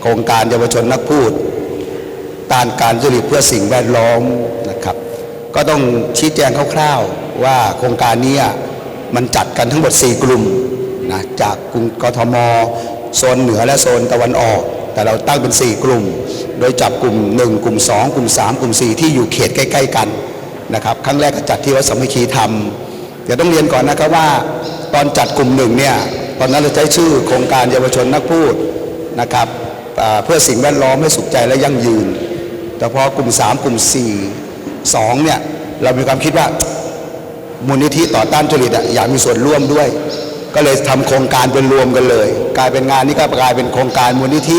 โครงการเยาวชนนักพูดต้านการทุริตเพื่อสิ่งแวดล้อมนะครับ ก็ต้องชี้แจงคร่าวๆว่าโครงการนี้มันจัดกันทั้งหมด 4 กลุ่มนะจากกรุงกทมโซนเหนือและโซนตะวันออก แต่เราตั้งเป็น 4 กลุ่ม โดยจับกลุ่ม 1 กลุ่ม 2 กลุ่ม 3 กลุ่ม 4 ที่อยู่เขตใกล้ ๆ กันนะครับครั้งแรกก็จัดที่วัดสมคีธรรมเดี๋ยวต้องเรียนก่อนนะครับว่า ตอนจัดกลุ่มหนึ่งเนี่ยตอนนั้นเราใช้ชื่อโครงการเยาวชนนักพูดนะครับ เพื่อสิ่งแวดล้อมให้สุขใจและยั่งยืน แต่พอกลุ่ม 3 กลุ่ม 4 2เนี่ยเรามีความคิดว่ามูลนิธิต่อต้านทุจริตออยากมีส่วนร่วมด้วย ก็เลยทำโครงการเป็นรวมกันเลย กลายเป็นงานนี้ก็กลายเป็นโครงการมูลนิธิ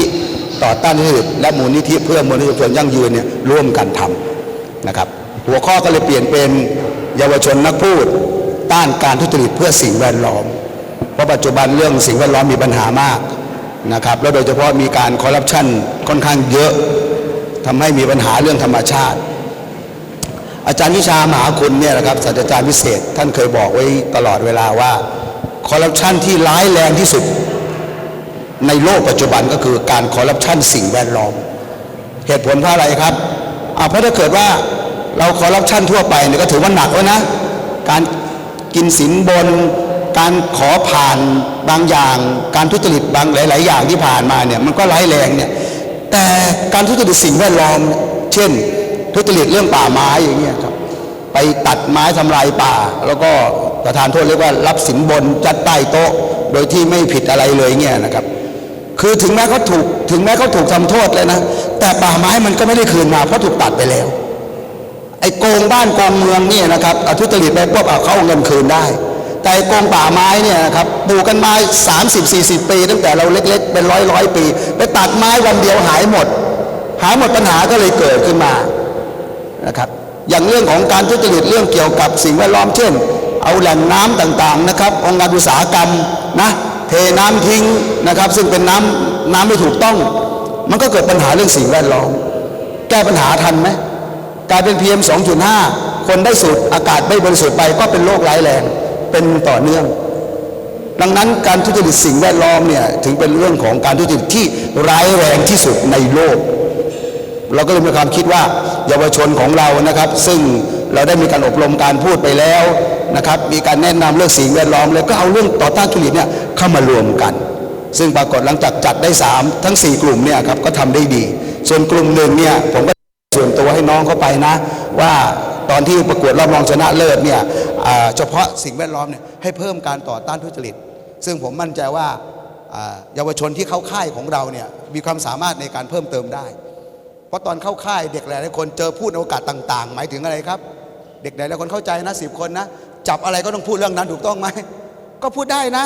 ต่อต้านทุจริตและมูลนิธิเพื่อมูลนิธิส่วนยั่งยืนเนี่ยร่วมกันทำนะครับ หัวข้อก็เลยเปลี่ยนเป็นเยาวชนนักพูดต้านการทุจริตเพื่อสิ่งแวดล้อม เพราะปัจจุบันเรื่องสิ่งแวดล้อมมีปัญหามาก นะครับแล้วโดยเฉพาะมีการคอร์รัปชันค่อนข้างเยอะทำให้มีปัญหาเรื่องธรรมชาติ อาจารย์วิชามหาคุณเนี่ยนะครับศาสตราจารย์พิเศษ ท่านเคยบอกไว้ตลอดเวลาว่าคอร์รัปชันที่ร้ายแรงที่สุด ในโลกปัจจุบันก็คือการคอร์รัปชันสิ่งแวดล้อม เหตุผลเพราะอะไรครับอ่าเพราะถ้าเกิดว่าเราคอร์รัปชันทั่วไปเนี่ยก็ถือว่าหนักแล้วนะ การกินสินบน การขอผ่านบางอย่าง การทุจริตบางหลาย ๆ อย่างที่ผ่านมาเนี่ยมันก็ร้ายแรงเนี่ยแต่การทุจริตสิ่งแวดล้อมเช่น ทุจริตเรื่องป่าไม้อย่างเงี้ยครับไปตัดไม้ทำลายป่า แล้วก็ประธานโทษเรียกว่ารับสินบนจัดใต้โต๊ะ โดยที่ไม่ผิดอะไรเลยเงี้ยนะครับ คือถึงแม้เขาถูกถึงแม้เขาถูกทำโทษเลยนะแต่ป่าไม้มันก็ไม่ได้คืนมาเพราะถูกตัดไปแล้วไอ้โกงบ้านโกงเมืองเนี่ยนะครับทุจริตไปปุ๊บเอาเขาเอาเงินคืนได้ แต่ไอ้โกงป่าไม้เนี่ยนะครับปลูกกันมา 30 40 ปี ตั้งแต่เราเล็ก ๆ เป็นร้อยร้อยปี ไปตัดไม้วันเดียวหายหมด หายหมดปัญหาก็เลยเกิดขึ้นมานะครับอย่างเรื่องของการทุจริตเรื่องเกี่ยวกับสิ่งแวดล้อมเช่น เอาแหล่งน้ำต่างๆนะครับองค์การอุตสาหกรรมนะเทน้ำทิ้งนะครับ ซึ่งเป็นน้ำน้ำไม่ถูกต้อง มันก็เกิดปัญหาเรื่องสิ่งแวดล้อม แก้ปัญหาทันไหมกลายเป็น PM 2.5 คนได้สูดอากาศไม่บริสุทธิ์ไปก็เป็นโรคร้ายแรง เป็นต่อเนื่อง ดังนั้นการทุจริตสิ่งแวดล้อมเนี่ยถึงเป็นเรื่องของการทุจริตที่ร้ายแรงที่สุดในโลก เราก็เลยมีความคิดว่าเยาวชนของเรานะครับ ซึ่งเราได้มีการอบรมการพูดไปแล้วนะครับ มีการแนะนำเรื่องสิ่งแวดล้อม แล้วก็เอาเรื่องต่อต้านทุจริตเนี่ยเข้ามารวมกัน ซึ่งปรากฏหลังจากจัดได้สามทั้ง 4 กลุ่มเนี่ยครับก็ทำได้ดี ส่วนกลุ่มหนึ่งเนี่ยผมก็ส่วนตัวให้น้องเขาไปนะ ว่าตอนที่ประกวดรอบรองชนะเลิศเนี่ย เฉพาะสิ่งแวดล้อมเนี่ยให้เพิ่มการต่อต้านทุจริต ซึ่งผมมั่นใจว่าเยาวชนที่เข้าค่ายของเราเนี่ยมีความสามารถในการเพิ่มเติมได้ เพราะตอนเข้าค่ายเด็กหลายคนเจอพูดในโอกาสต่าง ๆ หมายถึงอะไรครับ เด็กหลายคนเข้าใจนะสิบคนนะจับอะไรก็ต้องพูดเรื่องนั้นถูกต้องไหมก็พูดได้นะ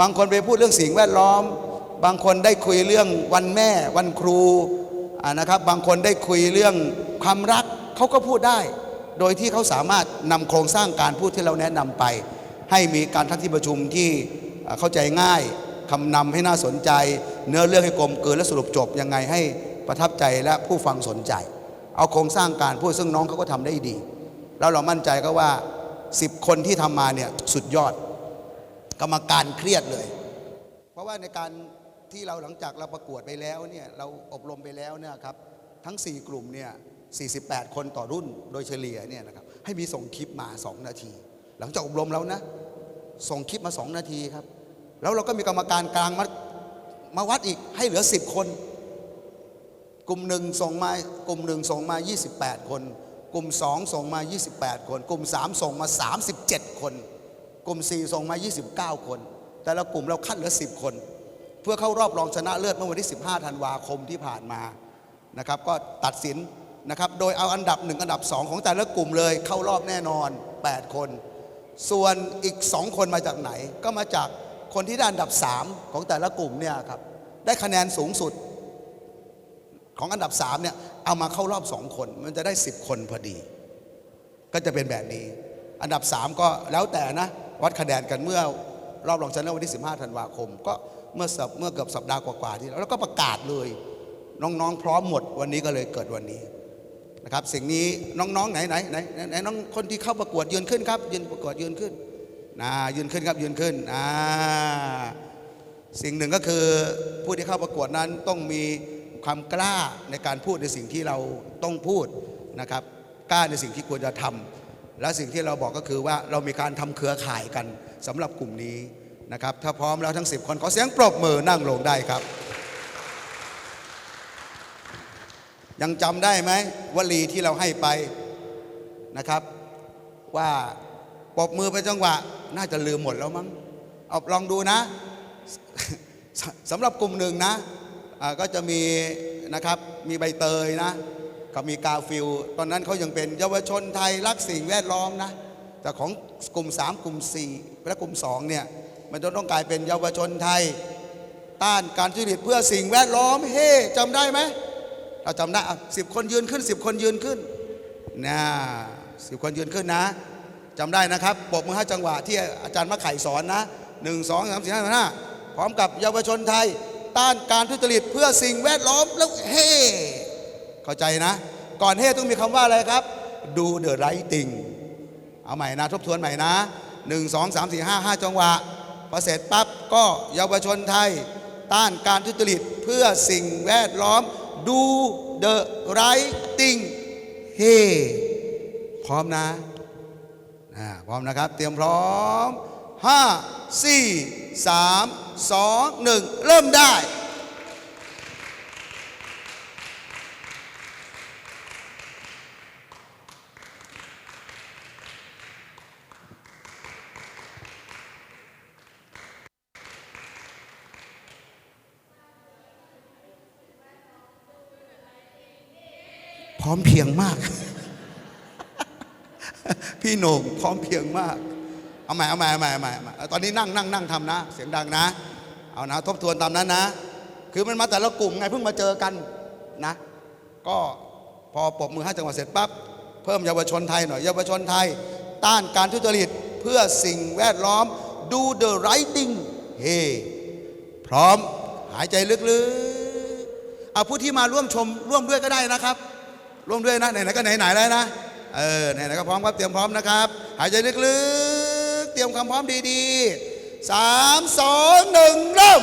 บางคนไปพูดเรื่องสิ่งแวดล้อม บางคนได้คุยเรื่องวันแม่ วันครูนะครับ บางคนได้คุยเรื่องความรักเขาก็พูดได้ โดยที่เขาสามารถนำโครงสร้างการพูดที่เราแนะนำไป ให้มีการทักที่ประชุมที่เข้าใจง่ายคำนำให้น่าสนใจ เนื้อเรื่องให้กลมเกลืนและสรุปจบยังไงให้ประทับใจและผู้ฟังสนใจ เอาโครงสร้างการพูดซึ่งน้องเขาก็ทำได้ดี แล้วเรามั่นใจก็ว่า 10 คนที่ทำมาเนี่ยสุดยอด กรรมการเครียดเลย เพราะว่าในการที่เราหลังจากเราประกวดไปแล้วเนี่ยเราอบรมไปแล้วเนี่ยครับทั้ง 4 กลุ่มเนี่ย 48 คนต่อรุ่นโดยเฉลี่ยเนี่ยนะครับให้มีส่งคลิปมา 2 นาที หลังจากอบรมแล้วนะ ส่งคลิปมา 2 นาทีครับ แล้วเราก็มีกรรมการกลางมามาวัดอีกให้เหลือ 10 คน กลุ่มหนึ่งส่งมากลุ่มหนึ่งส่งมา 28 คน กลุ่มสองส่งมา 28 คน กลุ่มสามส่งมา 37 คน กลุ่ม 4 ส่งมา 29 คน แต่ละกลุ่มเราคัดเหลือ 10 คน เพื่อเข้ารอบรองชนะเลิศเมื่อวันที่ 15 ธันวาคมที่ผ่านมานะครับก็ตัดสิน นะครับ โดยเอาอันดับ 1 อันดับ 2 ของแต่ละกลุ่มเลยเข้ารอบแน่นอน 8 คน ส่วนอีก 2 คนมาจากไหน ก็มาจากคนที่ได้อันดับ 3 ของแต่ละกลุ่มเนี่ยครับ ได้คะแนนสูงสุดของอันดับ 3 เนี่ย เอามาเข้ารอบ 2 คน มันจะได้ 10 คนพอดี ก็จะเป็นแบบนี้ อันดับ 3 ก็แล้วแต่นะ วัดคะแนนกันเมื่อรอบรองชนะเลิศวันที่ 15 ธันวาคม ก็เมื่อเมื่อเกือบสัปดาห์กว่าๆที่แล้วแล้วก็ประกาศเลย น้องๆ พร้อมหมดวันนี้ก็เลยเกิดวันนี้ นะครับสิ่งนี้น้องๆไหนไหนไหนไหนน้องคนที่เข้าประกวดยืนขึ้นครับยืนประกวดยืนขึ้นนะยืนขึ้นครับยืนขึ้นอ่าสิ่งหนึ่งก็คือผู้ที่เข้าประกวดนั้นต้องมีความกล้าในการพูดในสิ่งที่เราต้องพูดนะครับกล้าในสิ่งที่ควรจะทำและสิ่งที่เราบอกก็คือว่าเรามีการทำเครือข่ายกันสำหรับกลุ่มนี้นะครับถ้าพร้อมแล้วทั้ง 10 คนขอเสียงปรบมือนั่งลงได้ครับ ยังจำได้ไหมวลีที่เราให้ไปนะครับ ว่าปบมือไปจังหวะ น่าจะลืมหมดแล้วมั้งเอาลองดูนะสสำหรับกลุ่มหนึ่งนะก็จะมีนะครับมีใบเตยนะกับมีกาฟิลตอนนั้นเขายังเป็นเยาวชนไทยรักสิ่งแวดล้อมนะแต่ของกลุ่ม 3 กลุ่ม 4 และกลุ่ม 2 เนี่ย มันจะต้องกลายเป็นเยาวชนไทย ต้านการทุจริตเพื่อสิ่งแวดล้อม เฮ้จำได้ไหม เราจำได้สิบคนยืนขึ้นสิบคนยืนขึ้นนะสิบคนยืนขึ้นนะจำได้นะครับปรบมือห้าจังหวะที่อาจารย์มะไข่สอนนะหนึ่งสองสามสี่ห้าห้าพร้อมกับเยาวชนไทย ต้านการทุจริตเพื่อสิ่งแวดล้อมแล้วเฮ่เข้าใจนะ ก่อนเฮ่ต้องมีคำว่าอะไรครับ ดูเดอะไรติงเอาใหม่นะทบทวนใหม่นะหนึ่งสองสามสี่ห้าห้าจังหวะพอเสร็จปั๊บก็เยาวชนไทย ต้านการทุจริตเพื่อสิ่งแวดล้อม ดูเดอะไรติงเฮพร้อมนะนะพร้อมนะครับ เตรียมพร้อม 5 4 3 2 1 เริ่มได้ ร้อมเพียงมาก พี่โหน่งพร้อมเพียงมาก เอาใหม่เอาใหม่เอาใหม่เอาใหม่เอาตอนนี้นั่งนั่งนั่งทำนะ เสียงดังนะ เอานะ ทบทวนตามนั้นนะ คือมันมาแต่ละกลุ่มไงเพิ่งมาเจอกันนะ ก็พอปรบมือห้าจังหวัดเสร็จปั๊บเพิ่มเยาวชนไทยหน่อยเยาวชนไทย ต้านการทุจริตเพื่อสิ่งแวดล้อม do the right thing เฮพร้อมหายใจลึกๆ เอาผู้ที่มาร่วมชมร่วมด้วยก็ได้นะครับ ร่วมด้วยนะไหนๆก็ไหนๆแล้วนะเออไหนๆก็พร้อมครับเตรียมพร้อมนะครับ หายใจลึกๆ เตรียมความพร้อมดีๆสามสองหนึ่งเริ่ม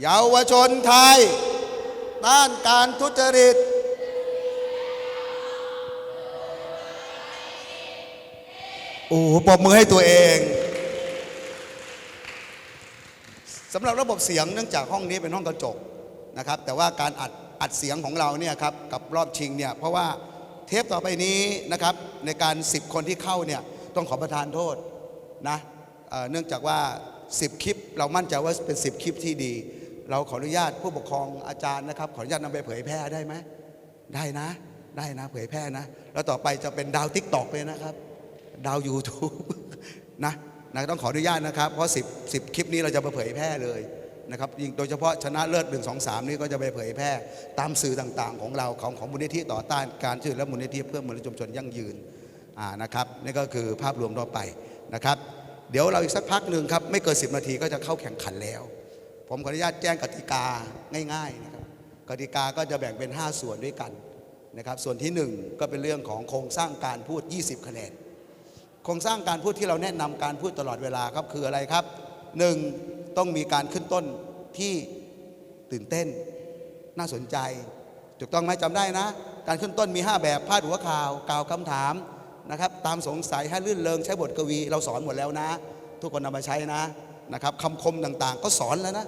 เยาวชนไทย ต้านการทุจริต โอ้โหปรบมือให้ตัวเองสำหรับระบบเสียงเนื่องจากห้องนี้เป็นห้องกระจกนะครับ แต่ว่าการอัดอัดเสียงของเราเนี่ยครับกับรอบชิงเนี่ยเพราะว่าเทปต่อไปนี้นะครับในการ 10 คนที่เข้าเนี่ยต้องขอประทานโทษนะเเนื่องจากว่า 10 คลิป เรามั่นใจว่าเป็น 10 คลิปที่ดี เราขออนุญาตผู้ปกครองอาจารย์นะครับ ขออนุญาตนำไปเผยแพร่ได้ไหมได้นะ ได้นะเผยแพร่นะ แล้วต่อไปจะเป็นดาวทิกตอกเลยนะครับ ดาว YouTube นะนะต้องขออนุญาตนะครับ เพราะ 10 10 คลิปนี้เราจะไปเผยแพร่เลยนะครับโดยเฉพาะชนะเลิศ1 2 3 นี่ก็จะไปเผยแพร่ ตามสื่อต่างๆ ของเราของของมูลนิธิต่อต้านการช่วยเหลือและมูลนิธิเพื่อมนุษยชนยั่งยืนนะครับนี่ก็คือภาพรวมต่อไปนะครับ เดี๋ยวเราอีกสักพักหนึ่งครับไม่เกิน 10 นาทีก็จะเข้าแข่งขันแล้ว ผมขออนุญาตแจ้งกติกาง่ายๆนะครับกติกาก็จะแบ่งเป็น 5 ส่วนด้วยกันนะครับส่วนที่ 1 ก็เป็นเรื่องของโครงสร้างการพูด 20 คะแนน โครงสร้างการพูดที่เราแนะนำการพูดตลอดเวลาครับคืออะไรครับหนึ่งต้องมีการขึ้นต้นที่ตื่นเต้น น่าสนใจ ถูกต้องไหมจำได้นะ การขึ้นต้นมี 5 แบบพาดหัวข่าว กล่าวคำถามนะครับ ตามสงสัยให้ลื่นเริงใช้บทกวี เราสอนหมดแล้วนะ ทุกคนนำมาใช้นะนะครับคำคมต่างๆ ก็สอนแล้วนะ